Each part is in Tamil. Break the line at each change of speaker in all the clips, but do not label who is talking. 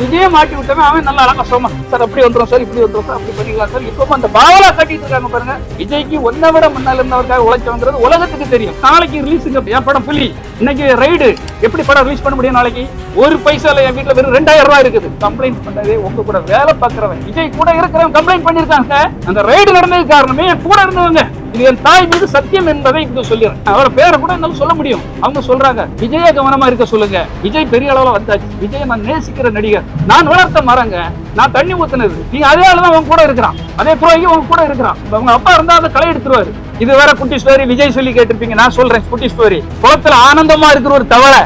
விஜய மாட்டி விட்டவன் அவன் நல்லா அழகா சோமா சார் அப்படி வந்துடும் சார் இப்படி வந்துடும் சார் அப்படி பண்ணிக்கலாம் சார். இப்போ அந்த பாவலா கட்டிட்டு இருக்காங்க பாருங்க. விஜய்க்கு ஒன்ன விட முன்னால இருந்தவருக்காக உழைச்சவங்கிறது உலகத்துக்கு தெரியும். நாளைக்கு ரிலீஸுங்க என் படம் புலி இன்னைக்கு ரைடு எப்படி படம் ரிலீஸ் பண்ண முடியும் நாளைக்கு? ஒரு பைசால என் வீட்டுல வெறும் ரெண்டாயிரம் ரூபாய் இருக்குது. கம்ப்ளைண்ட் பண்ணதே உங்க கூட வேலை பார்க்கறவன். விஜய் கூட இருக்கிறவன் கம்ப்ளைண்ட் பண்ணிருக்காங்க அந்த ரைடு நடந்தது காரணமே என் கூட இருந்தவங்க. இது என் தாய் மீது சத்தியம் என்பதை இங்கு சொல்லிடுறேன் அவரோட பேரை கூட என்னால சொல்ல முடியும். அவங்க சொல்றாங்க விஜய கவனமா இருக்க சொல்லுங்க. விஜய் பெரிய அளவுல வந்தாச்சு. விஜய் நான் நேசிக்கிற நடிகர். நான் வளர்த்த மரங்க நான் தண்ணி ஊத்துனது. நீ அதே ஆளுதான் உன் கூட இருக்கிறான். அதே துரோகி உன் கூட இருக்கிறான். உங்க அப்பா இருந்தா அதை களை எடுத்துருவாரு. இது வேற குட்டி ஸ்டோரி விஜய் சொல்லி கேட்டிருப்பீங்க நான் சொல்றேன் குட்டி ஸ்டோரி குளத்துல ஆனந்தமா இருக்கிற ஒரு தவளை.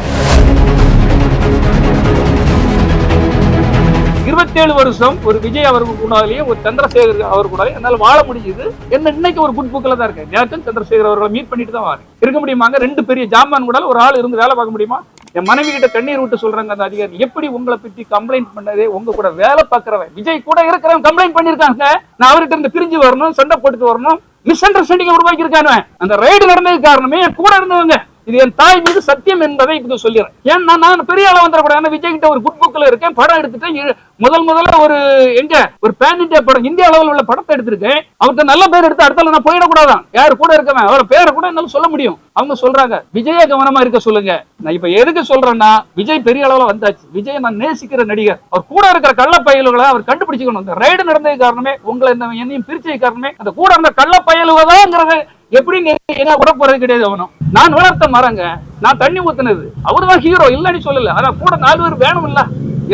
எட்டேழு வருஷம் ஒரு விஜய் அவருக்கு கூடாலையும் ஒரு சந்திரசேகர் அவர் கூட என்னால வாழ முடிஞ்சது என்ன இன்னைக்கு ஒரு குட் புக்கில் தான் இருக்கேன். நேற்று சந்திரசேகர் அவர்களை மீட் பண்ணிட்டு தான் வரேன். இருக்க முடியுமாங்க? ரெண்டு பெரிய ஜாமான் கூட ஒரு ஆள் இருந்து வேலை பார்க்க முடியுமா? என் மனைவி கிட்ட கண்ணீர் விட்டு சொல்றாங்க அந்த அதிகாரி. எப்படி உங்களை பற்றி கம்ப்ளைண்ட் பண்ணதே உங்க கூட வேலை பார்க்கறவன். விஜய் கூட இருக்கிறவன் கம்ப்ளைண்ட் பண்ணிருக்காங்க. நான் அவர்கிட்ட இருந்து பிரிஞ்சு வரணும் சண்டை போட்டுட்டு வரணும். மிஸ் அண்டர்ஸ்டாண்டிங் உருவாக்கி இருக்கானு அந்த ரைடு நடந்தது காரணமே கூட இருந்தவங்க. இது என் தாய் மீது சத்தியம் என்பதை இப்ப சொல்லிடுறேன். ஏன்னா நான் பெரிய ஆள வந்துடக்கூடாது விஜய் கிட்ட ஒரு குட் புக்ல இருக்கேன். படம் எடுத்துட்டேன் முதல் முதல்ல ஒரு எங்க ஒரு பேன் இந்தியா படம் இந்திய அளவில் உள்ள படத்தை எடுத்திருக்கேன். அவர்கிட்ட நல்ல பேர் எடுத்து அடுத்தால நான் போயிடக்கூடாதான். யார் கூட இருக்கவன் அவர் பேரை கூட என்னால சொல்ல முடியும். அவங்க சொல்றாங்க விஜய கவனமா இருக்க சொல்லுங்க. நான் இப்ப எதுக்கு சொல்றேன்னா விஜய் பெரிய அளவுல வந்தாச்சு. விஜய் நான் நேசிக்கிற நடிகர். அவர் கூட இருக்கிற கள்ள பயல்களை அவர் கண்டுபிடிச்சுக்கணும். இந்த ரைடு நடந்தது காரணமே உங்களை இந்த என்னையும் பிரிச்சது காரணமே அந்த கூட இருந்த கள்ள பயலுவதாங்கிறது எப்படி என்ன விட போறது கிடையாது அவனும். நான் வளர்த்த மரங்க நான் தண்ணி ஊத்துனது. அவர்தான் ஹீரோ இல்லன்னு சொல்லல. ஆனா கூட நாலு பேர் வேணும் இல்ல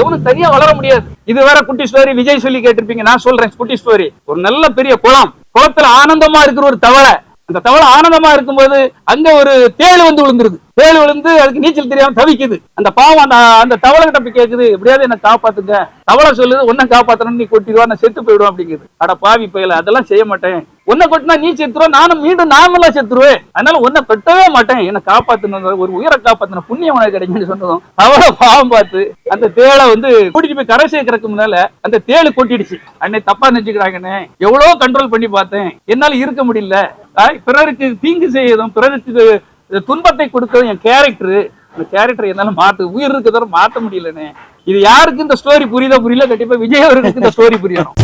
எவனும் தனியா வளர முடியாது. இது வேற குட்டி ஸ்டோரி விஜய் சொல்லி கேட்டிருப்பீங்க நான் சொல்றேன் குட்டி ஸ்டோரி ஒரு நல்ல பெரிய குளம். குளத்துல ஆனந்தமா இருக்கிற ஒரு தவளை. அந்த தவளை ஆனந்தமா இருக்கும்போது அங்க ஒரு தேள் வந்து விழுந்துருது. தேள் விழுந்து அதுக்கு நீச்சல் தெரியாம தவிக்குது. அந்த பாவம் அந்த அந்த தவளை கிட்ட போய் கேக்குது எப்படியாவது என்ன காப்பாத்துங்க. தவளை சொல்லுது உன்னை காப்பாத்தணும் நீ கொட்டிடுவா நான் செத்து போயிடுவேன் அப்படிங்குது. அட பாவி பயில அதெல்லாம் செய்ய மாட்டேன். உன்னை கொட்டினா நீ செத்துருவ நானும் மீண்டும் நாமெல்லாம் செத்துருவேன். அதனால உன்னை கொட்டவே மாட்டேன். என்னை காப்பாத்தணும். ஒரு உயிரை காப்பாத்தின புண்ணியம் உனக்கு கிடைக்கும்னு சொன்னதும் அவளை பாவம் பார்த்து அந்த தேளை வந்து கூட்டிட்டு போய் கரை சேர்க்கறதுக்கு முன்னால அந்த தேளு கொட்டிடுச்சு. அன்னை தப்பா நினைச்சுக்கிறாங்கன்னு எவ்வளவு கண்ட்ரோல் பண்ணி பார்த்தேன். என்னால இருக்க முடியல. பிறருக்கு தீங்கு செய்யதும் பிறருக்கு துன்பத்தை கொடுக்கறதும் என் கேரக்டரு அந்த கேரக்டர் என்னால மாத்து உயிர் இருக்கிறத மாற்ற முடியலன்னு இது யாருக்கு இந்த ஸ்டோரி புரியுதோ புரியல. கண்டிப்பா விஜய் அவர்களுக்கு இந்த ஸ்டோரி புரியணும்.